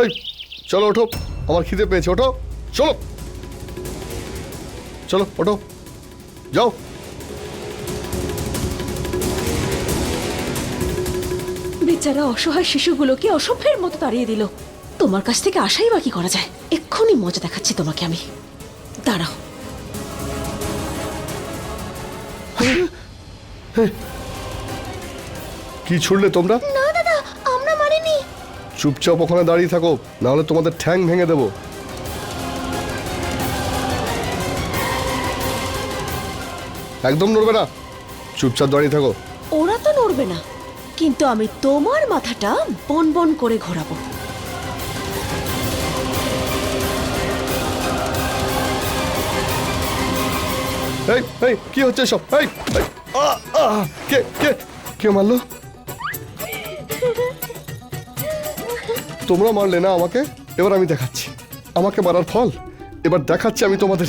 এই চলো ওঠো। আমার খিদে পেয়েছে ওঠো। চলো। চলো ওঠো। যাও। বেচারা অসহায় শিশুগুলোকে অসভ্যের মতো তাড়িয়ে দিল। তোমার কাছ থেকে আশাই বাকি করা যায়? এক্ষুনি মজা দেখাচ্ছি তোমাকে আমি। দাঁড়াও। কি ছুড়লে তোমরা? চুপচাপ ওখানে দাঁড়িয়ে থাকো নাহলে তোমাদের ঠ্যাং ভেঙে দেবো। একদম নড়বে না। চুপচাপ দাঁড়িয়ে থাকো। ওরা তো নড়বে না কিন্তু আমি তোমার মাথাটা বন বন করে ঘোরাবো। এই এই কি হচ্ছে সব এই কে কে কে মারলো? তোমরা মারলে না আমাকে? এবার আমি দেখাচ্ছি। আমাকে মারার ফল। এবার দেখাচ্ছি আমি তোমাদের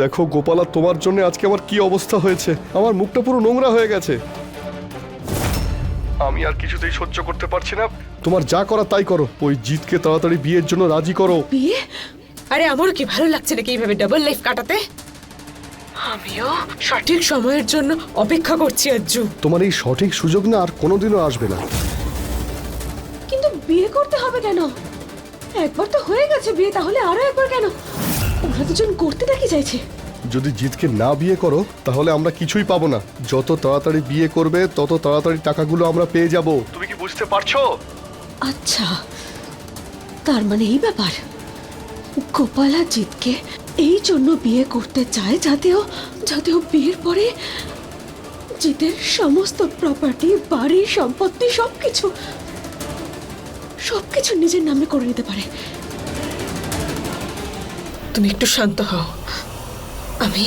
দেখো গোপালা তোমার জন্য আজকে আমার কি অবস্থা হয়েছে? আমার মুখটা পুরো নোংরা হয়ে গেছে। আমি আর কিছুতেই সহ্য করতে পারছি না। তোমার যা করা তাই করো। ওই জিতকে তাড়াতাড়ি বিয়ের জন্য রাজি করো। বিয়ে? আরে আমারও কি ভালো লাগছে নাকি এইভাবে ডাবল লাইফ কাটাতে? আমিও সঠিক সময়ের জন্য অপেক্ষা করছি আজ্জু। তোমার এই সঠিক সুযোগ না আর কোনোদিনও আসবে না। কিন্তু বিয়ে করতে হবে কেন? একবার তো হয়ে গেছে বিয়ে তাহলে আরও একবার কেন? ওরা দুজন করতে নাকি চাইছে? যদি জিতকে না বিয়ে করো তাহলে আমরা কিছুই পাবো না। যত তাড়াতাড়ি বিয়ে করবে তত তাড়াতাড়ি টাকাগুলো আমরা পেয়ে যাব। তুমি কি বুঝতে পারছ? আচ্ছা। তার মানে এই ব্যাপার। গোপালা জিতকে এই জন্য বিয়ে করতে চায় যাতেও যাতেও বিয়ের পরে জিতের সমস্ত প্রপার্টি বাড়ি সম্পত্তি সবকিছু সবকিছু নিজের নামে করে নিতে পারে। তুমি একটু শান্ত হও। আমি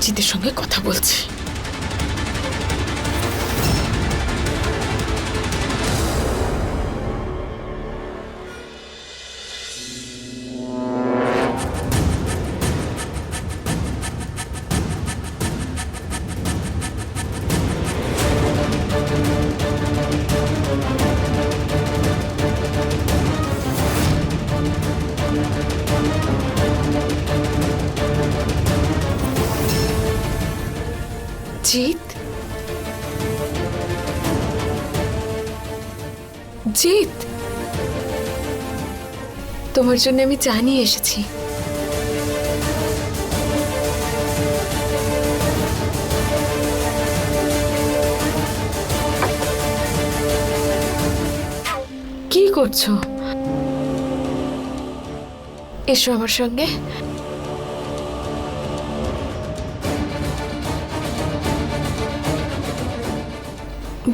জিতের সঙ্গে কথা বলছি। তোমার জন্য আমি চা নিয়ে এসেছি। কি করছ? এসো আমার সঙ্গে।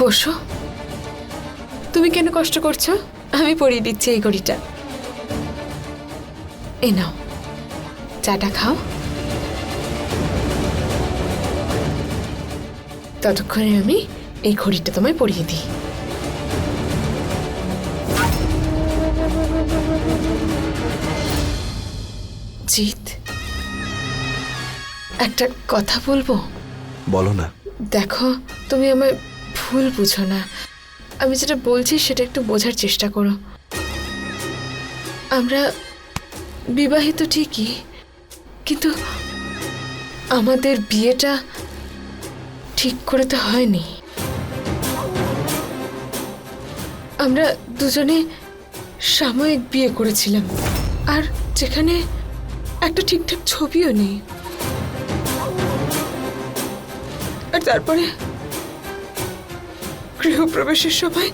বসো। তুমি কেন কষ্ট করছ? আমি পরিয়ে দিচ্ছি এই ঘড়িটা। এ নাও। চাটা খাও। ততক্ষণে আমি এই ঘড়িটা তোমায় পরিয়ে দিই। জিত একটা কথা বলব? বলো না। দেখো তুমি আমায় ভুল বুঝো না। আমি যেটা বলছি সেটা একটু বোঝার চেষ্টা করো। আমরা বিবাহিত ঠিকই, কিন্তু আমাদের বিয়েটা ঠিক করে তো হয়নি। আমরা দুজনে সাময়িক বিয়ে করেছিলাম, আর যেখানে একটা ঠিকঠাক ছবিও নেই। আর তারপরে গৃহপ্রবেশের সময়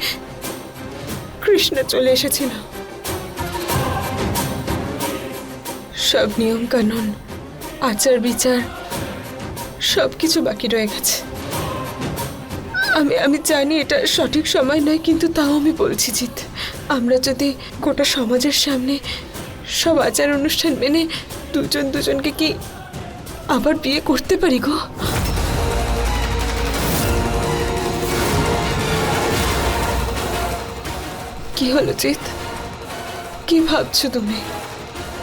কৃষ্ণ চলে এসেছিল। সব নিয়ম কানুন আচার বিচার সব কিছু বাকি রয়ে গেছে। আমি আমি জানি এটা সঠিক সময় নয়, কিন্তু তাও আমি বলছি জিত আমরা যদি গোটা সমাজের সামনে সব আচার অনুষ্ঠান মেনে দুজন দুজনকে কি আবার বিয়ে করতে পারি গো? কি হলো, জিৎ? কি ভাবছ তুমি?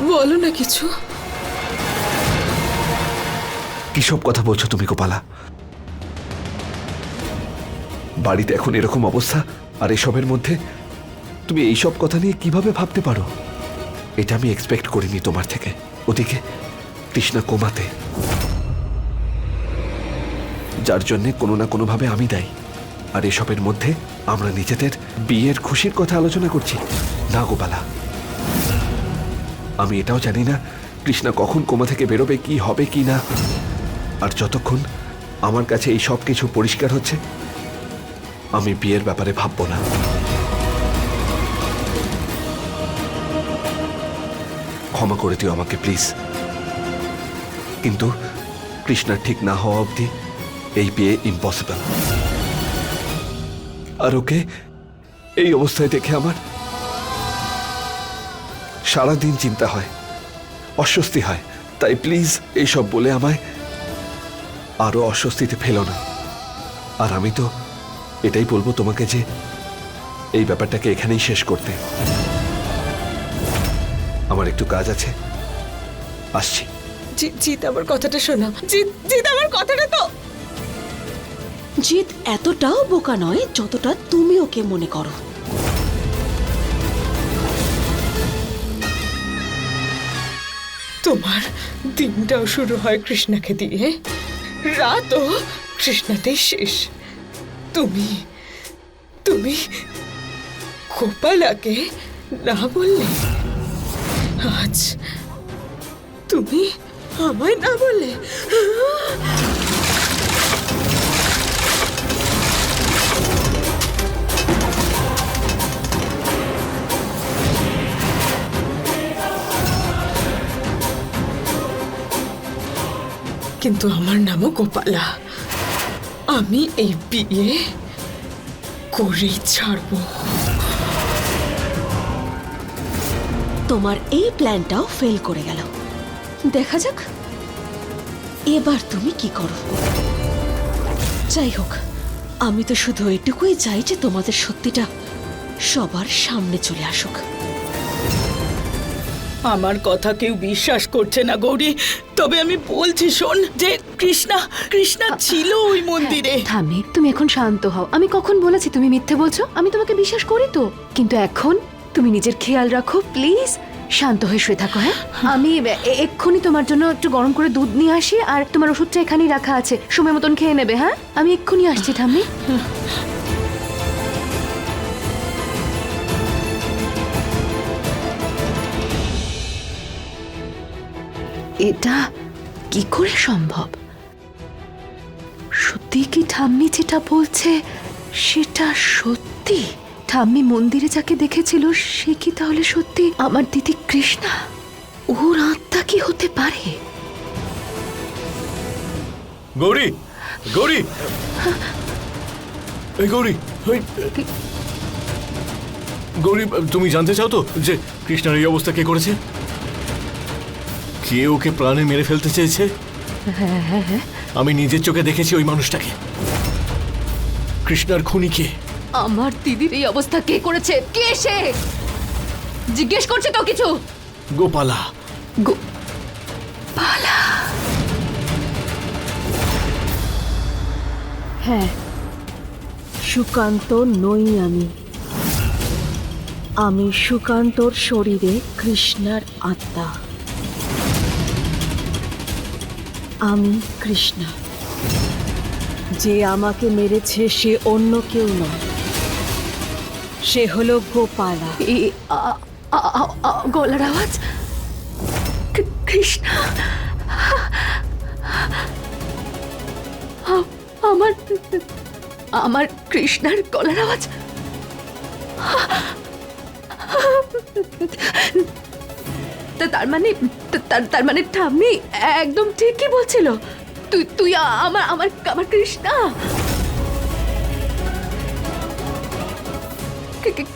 বলো না কিছু। কি সব কথা বলছো তুমি, গোপালা? বাড়িতে এখন এরকম অবস্থা আর এসবের মধ্যে তুমি এইসব কথা নিয়ে কীভাবে ভাবতে পারো? এটা আমি এক্সপেক্ট করিনি তোমার থেকে। ওদিকে কৃষ্ণা কোমাতে। যার জন্যে কোনো না কোনোভাবে আমি দায়ী। আর এসবের মধ্যে আমরা নিজেদের বিয়ের খুশির কথা আলোচনা করছি। না, গোপালা। আমি এটাও জানি না কৃষ্ণা কখন কোমা থেকে বেরোবে, কি হবে, কি না। আর যতক্ষণ আমার কাছে এই সব কিছু পরিষ্কার হচ্ছে, আমি বিয়ের ব্যাপারে ভাববো না। ক্ষমা করে দিও আমাকে, প্লিজ। কিন্তু কৃষ্ণার ঠিক না হওয়া অবধি এই বিয়ে ইম্পসিবল আর ওকে এই অবস্থায় দেখে আমার সারাদিন চিন্তা হয় অস্বস্তি হয়। তাই প্লিজ এইসব বলে আমায় আরও অস্বস্তিতে ফেলো না। আর আমি তো এটাই বলব তোমাকে যে এই ব্যাপারটাকে এখানেই শেষ করতে। আমার একটু কাজ আছে। আসছি। জিৎ আমার কথাটা শোনা। জিৎ জিৎ আমার কথাটা তো জিৎ এতটাও বোকা নয় যতটা তুমি ওকে মনে করো। তোমার দিনটাও শুরু হয় কৃষ্ণাকে দিয়ে। রাতও কৃষ্ণাতেই শেষ। তুমি তুমি গোপালাকে না বললে, আজ তুমি আমায় না বললে। কিন্তু আমার নামও গোপালা। আমি এই বিয়ে করেই ছাড়বো। তোমার এই প্ল্যানটাও ফেল করে গেল। দেখা যাক, এবার তুমি কি করো। যাই হোক, আমি তো শুধু এটুকুই চাই যে তোমাদের সত্যিটা সবার সামনে চলে আসুক। আমার কথা কেউ বিশ্বাস করছে না, গৌরী। তবে আমি বলছি, শোন, যে কৃষ্ণা কৃষ্ণা ছিল ওই মন্দিরে। থামি, তুমি এখন শান্ত হও। আমি কখন বলেছি তুমি মিথ্যে বলছো? আমি তোমাকে বিশ্বাস করি তো। কিন্তু এখন তুমি নিজের খেয়াল রাখো, প্লিজ। শান্ত হয়ে শুয়ে থাকো হ্যাঁ? আমি এক্ষুনি তোমার জন্য একটু গরম করে দুধ নিয়ে আসি, আর তোমার ওষুধটা এখানেই রাখা আছে। সময় মতন খেয়ে নেবে হ্যাঁ? আমি এক্ষুনি আসছি ঠাম্মি এটা কি করে সম্ভব? সত্যি কি ঠাম্মি যেটা বলছে সেটা সত্যি? ঠাম্মি মন্দিরে যাকে দেখেছিল সে কি তাহলে সত্যি? আমার দিদি কৃষ্ণা ওর আত্মা কি হতে পারে? গৌরী গৌরী। এই গৌরী গৌরী তুমি জানতে চাও তো যে কৃষ্ণার এই অবস্থা কে করেছে? কে ওকে প্রাণে মেরে ফেলতে চেয়েছে? আমি নিজের চোখে দেখেছি ওই মানুষটাকে। কৃষ্ণার খুনি কে? আমার দিদির এই অবস্থা কে করেছে? কে সে? জিজ্ঞেস করছে তো কিছু। গোপালা। গো- পালা। হ্যাঁ সুকান্ত নই আমি। আমি সুকান্তর শরীরে কৃষ্ণার আত্মা। আমি কৃষ্ণা। যে আমাকে মেরেছে সে অন্য কেউ নয়। সে হলো গোপালা। গলার আওয়াজ? কৃষ্ণা। আমার আমার কৃষ্ণার গলার আওয়াজ? তার মানে তার তার মানে ঠাম্মি একদম ঠিকই বলছিল। তুই তুই আমার আমার আমার কৃষ্ণা।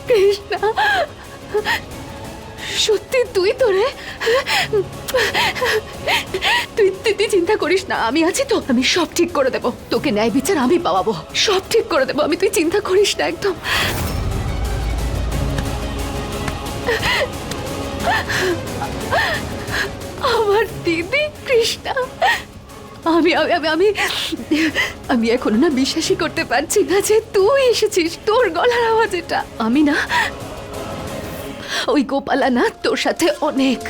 কৃষ্ণা? সত্যি তুই তো রে তুই তুই তুই চিন্তা করিস না, আমি আছি তো। আমি সব ঠিক করে দেব। তোকে ন্যায় বিচার আমি পাওয়াবো। সব ঠিক করে দেবো। আমি, তুই চিন্তা করিস না একদম। আমার দিদি কৃষ্ণা। আমি আমি আমি আমি এখনও না বিশ্বাসই করতে পারছি না যে তুই এসেছিস। তোর গলার আওয়াজ এটা। আমি না, ওই গোপালা না তোর সাথে অনেক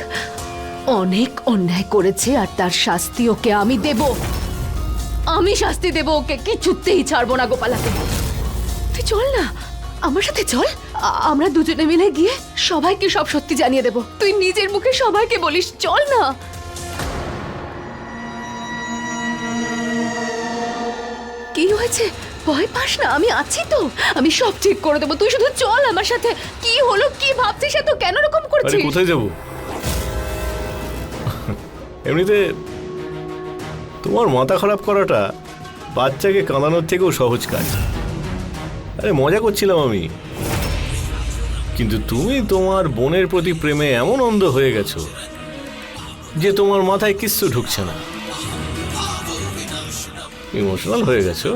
অনেক অন্যায় করেছে আর তার শাস্তি ওকে আমি দেব। আমি শাস্তি দেব ওকে। কিছুতেই ছাড়বো না গোপালাকে। তুই চল না। আমার সাথে চল। আমরা দুজনে মিলে গিয়ে সবাইকে সব সত্যি জানিয়ে দেব। তুই নিজের মুখে সবাইকে বলিস চল না। কি হয়েছে? ভয় পাস না আমি আছি তো। আমি সব ঠিক করে দেবো। তুই শুধু চল আমার সাথে। কি হলো কি ভাবছিস এত? কেন রকম আরে করছিস? কোথায় যাব? এমনিতে তোমার মাথা খারাপ করাটা বাচ্চাকে কাঁদানোর থেকেও সহজ কাজ। আরে, মজা করছিলাম আমি। কিন্তু তুমি তোমার বোনের প্রতি প্রেমে এমন অন্ধ হয়ে গেছো যে তোমার মাথায় কিচ্ছু ঢুকছে না। ইমোশনাল হয়ে গেছো?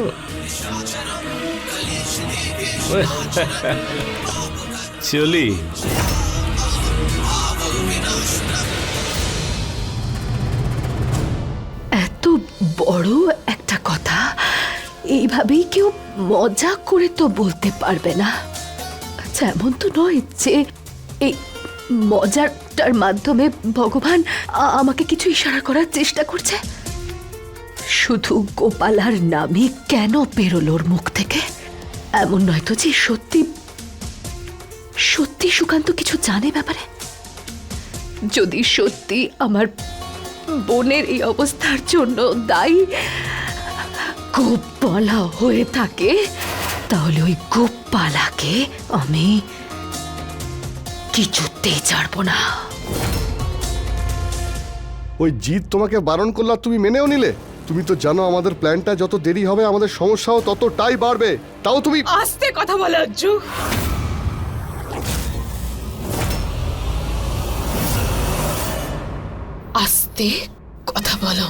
চলি। এত বড় এইভাবেই কেউ মজা করে তো বলতে পারবে না। আচ্ছা এমন তো নয় যে এই মজাটার মাধ্যমে ভগবান আমাকে কিছু ইশারা করার চেষ্টা করছে? শুধু গোপালার নামই কেন বেরোলো ওর মুখ থেকে? এমন নয় তো যে সত্যি সত্যি সুকান্ত কিছু জানে ব্যাপারে? যদি সত্যি আমার বোনের এই অবস্থার জন্য দায়ী গোপালা হয়ে থাকে তাহলে ওই গোপালাকে আমি কিছুতেই ছাড়বো না। ওই জিত তোমাকে বারণ করল তুমি মেনেও নিলে? তুমি তো জানো আমাদের প্ল্যানটা যত দেরি হবে আমাদের সমস্যাও ততটাই বাড়বে। তাও তুমি আস্তে কথা বলে অজ্জু আস্তে কথা বলো।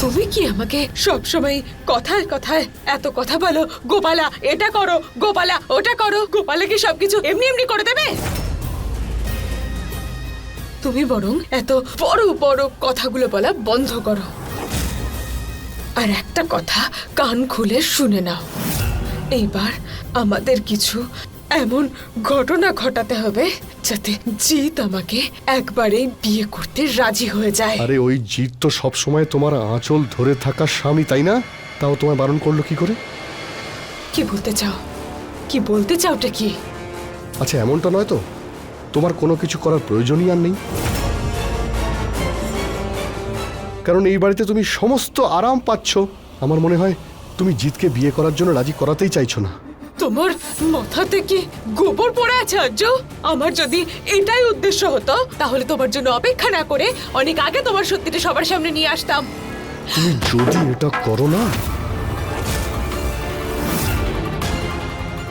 তুমি কি আমাকে সব সময় কথায় কথায় এত কথা বলো? গোপালা, এটা করো, গোপালা, ওটা করো। গোপালা কি সবকিছু এমনি এমনি করে দেবে? তুমি বরং এত বড় বড় কথাগুলো বলা বন্ধ করো। আর একটা কথা কান খুলে শুনে নাও। এইবার আমাদের কিছু এমন ঘটনা ঘটাতে হবে যাতে জিৎ আমাকে একবারেই বিয়ে করতে রাজি হয়ে যায়। আরে ওই জিৎ তো সব সময় তোমার আঁচল ধরে থাকা স্বামী তাই না? তাও তোমায় বারণ করল কি করে? কি বলতে চাও? কি বলতে চাওটা কি? আচ্ছা এমনটা নয় তো। তোমার কোনো কিছু করার প্রয়োজনই আর নেই। কারণ এই বাড়িতে তুমি সমস্ত আরাম পাচ্ছ। আমার মনে হয় তুমি জিতকে বিয়ে করার জন্য রাজি করাতেই চাইছো না। তোমার মাথাতে কি গোবর পড়ে আছে আর্য আমার যদি এটাই উদ্দেশ্য হতো তাহলে তোমার জন্য অপেক্ষা না করে অনেক আগে তোমার সত্যিটা সবার সামনে নিয়ে আসতাম। তুমি যদি এটা করো না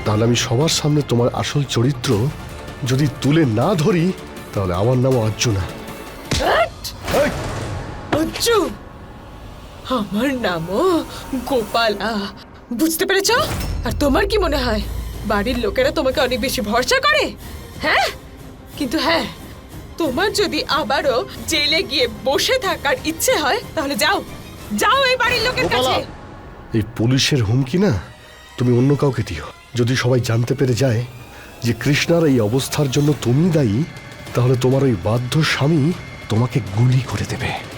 তাহলে আমি সবার সামনে তোমার আসল চরিত্র যদি তুলে না ধরি তাহলে আমার নাম অর্জুনা অজ্জু আমার নামও গোপালা। বুঝতে পেরেছ? আর তোমার কি মনে হয়? বাড়ির লোকেরা তোমাকে অনেক বেশি ভরসা করে? হ্যাঁ? কিন্তু হ্যাঁ তোমার যদি আবারও জেলে গিয়ে বসে থাকার ইচ্ছে হয় তাহলে যাও। যাও এই বাড়ির লোকের কাছে। এই পুলিশের হুমকি না? তুমি অন্য কাউকে দিও। যদি সবাই জানতে পেরে যায় যে কৃষ্ণার এই অবস্থার জন্য তুমি দায়ী তাহলে তোমার ওই বাধ্য স্বামী তোমাকে গুলি করে দেবে।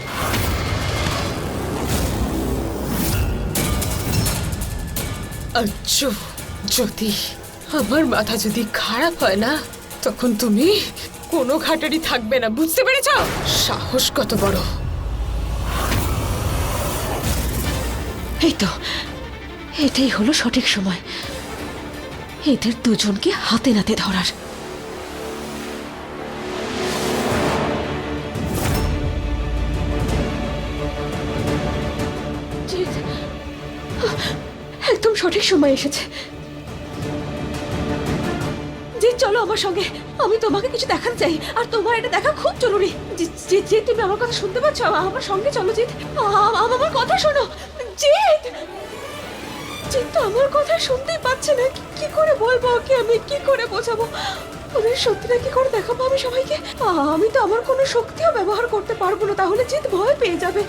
যদি আমার মাথা যদি খারাপ হয় না, তখন তুমি কোনো ঘাটারি থাকবে না, বুঝতে পেরেছ? সাহস কত বড়। এই তো, এটাই হলো সঠিক সময়। এদের দুজনকে হাতে নাতে ধরার। সঠিক সময় এসেছে। জিৎ চলো আমার সঙ্গে। আমি তোমাকে কিছু দেখাতে চাই। আর তোমার এটা দেখা খুব জরুরি। জি- জি- তুমি আমার কথা শুনতে পাচ্ছ? আমার সঙ্গে চলো, জিৎ। আমার কথা শোনো। জিৎ! জিৎ তো আমার কথা শুনতেই পাচ্ছে না। কি- করে বলব ওকে আমি? কি করে বোঝাবো? ওদের সত্যিটা কি করে দেখাবো আমি সবাইকে? আমি তো আমার কোনো শক্তিও ব্যবহার করতে পারব না। তাহলে জিৎ ভয় পেয়ে যাবে।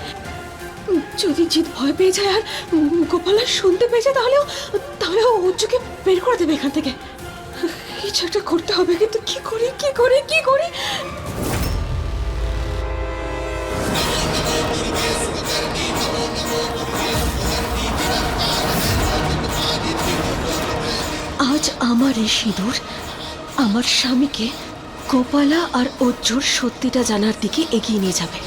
যদি জিৎ ভয় পেয়ে যায় আর গোপালা শুনতে পেয়ে যায়, তাহলেও তাহলেও উজ্জুকে বের করে দেবে এখান থেকে। কিছু একটা করতে হবে, কিন্তু কি করি কি করি কি করি? আজ আমার এই সিঁদুর আমার স্বামীকে গোপালা আর অজ্জুর সত্যিটা জানার দিকে এগিয়ে নিয়ে যাবে।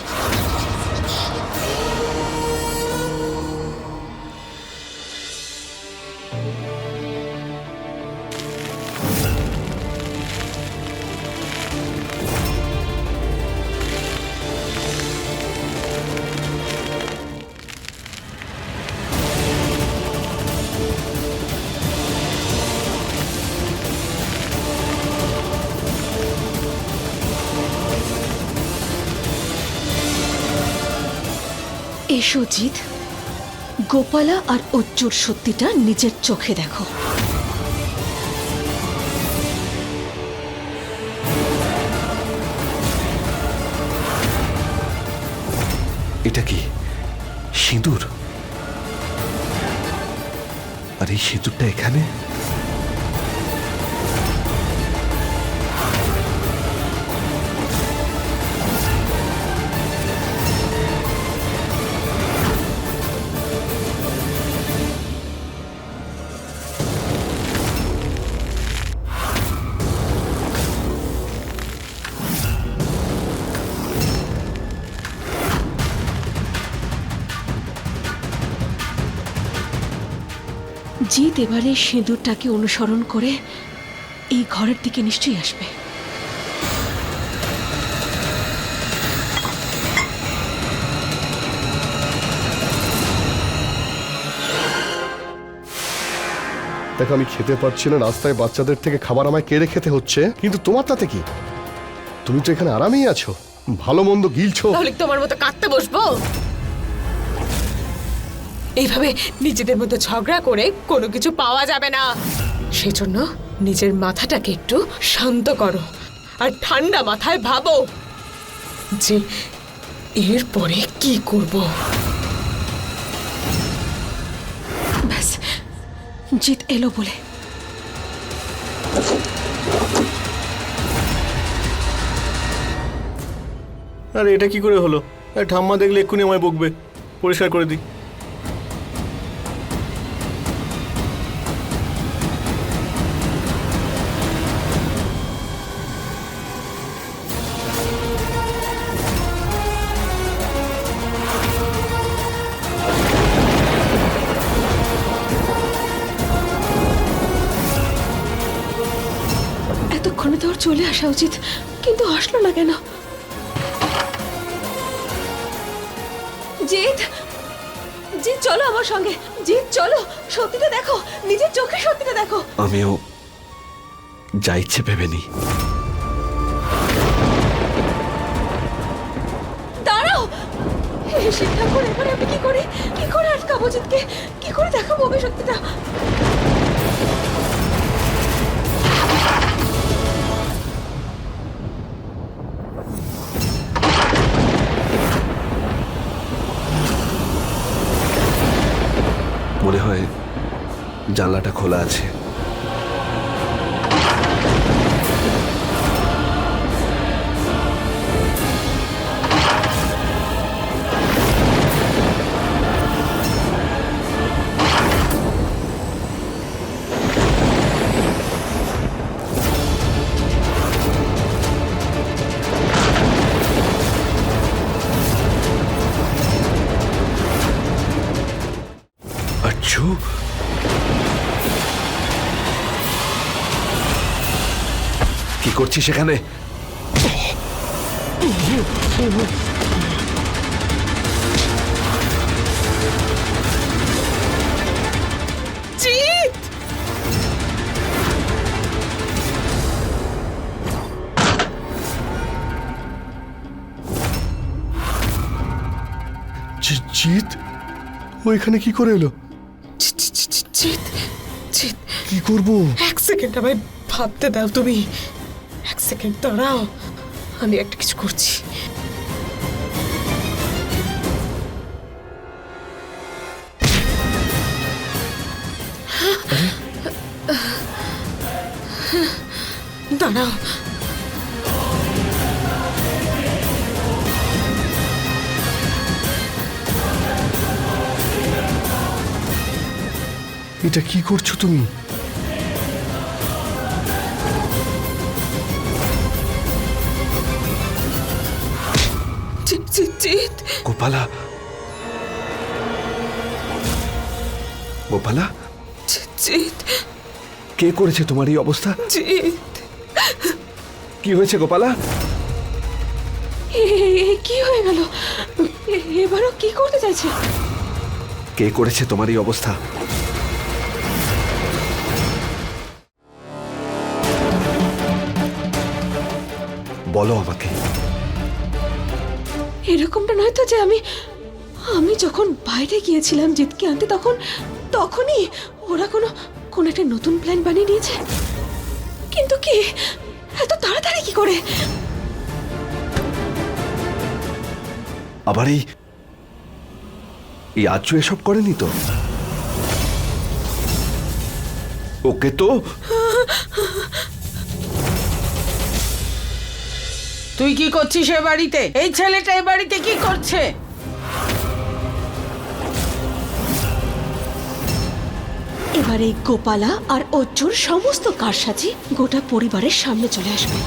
এসো জিৎ গোপালা আর অজ্জুর সত্যিটা নিজের চোখে দেখো। এটা কি? সিঁদুর? আর এই সিঁদুরটা এখানে? এবারে সিঁদুরটাকে অনুসরণ করে এই ঘরের দিকে নিশ্চয়ই আসবে। দেখো আমি খেতে পারছি না রাস্তায় বাচ্চাদের থেকে খাবার আমায় কেড়ে খেতে হচ্ছে? কিন্তু তোমার তাতে কি? তুমি তো এখানে আরামেই আছো। ভালো মন্দ গিলছো। তাহলে তোমার মতো কাঁদতে বসবো? এইভাবে নিজেদের মধ্যে ঝগড়া করে কোনো কিছু পাওয়া যাবে না। সেজন্য নিজের মাথাটাকে একটু শান্ত করো আর ঠান্ডা মাথায় ভাবো যে এরপরে কি করব। ব্যাস জিৎ এলো বলে। আরে, এটা কি করে হলো? ঠাম্মা দেখলে এক্ষুনি আমায় বকবে। পরিষ্কার করে দিই। আসা উচিত কিন্তু আসলো না কেন? জিৎ! জিৎ চলো আমার সঙ্গে। জিৎ চলো। সত্যিটা দেখো। নিজের চোখে সত্যিটা দেখো। আমিও যা ইচ্ছে ভেবে নিই। দাঁড়াও! হে শিব ঠাকুর এবারে আমি কি করি? কি করে আটকাবো জিৎকে? কি করে দেখাবো ওকে সত্যিটা জানলাটা খোলা আছে। সেখানে জিত এখানে কি করে এলো? জিত জিত কি করব? এক সেকেন্ড আমায় ভাবতে দাও তুমি। সেকেন্ড দাঁড়াও। আমি একটা কিছু করছি। দাঁড়াও। এটা কি করছ তুমি? গোপালা? গোপালা? জিৎ। কে করেছে তোমার এই অবস্থা? জিৎ। কি হয়েছে গোপালা? কি হয়ে গেল? এবারও কি করতে চাইছে? কে করেছে তোমার এই অবস্থা? বলো আমাকে। এরকমটা নয় তো যে আমি আমি যখন বাইরে গিয়েছিলাম জিতকে আনতে তখন তখনই ওরা কোনো কোন একটা নতুন প্ল্যান বানিয়ে নিয়েছে। কিন্তু কি? এত তাড়াতাড়ি কি করে? আবার এই এই আজও এসব করেনি তো? ওকে তো? তুই কি করছিস এ বাড়িতে? এই ছেলেটা এ বাড়িতে কি করছে? এবারে গোপালা আর অজ্জুর সমস্ত কারসাজি গোটা পরিবারের সামনে চলে আসবে।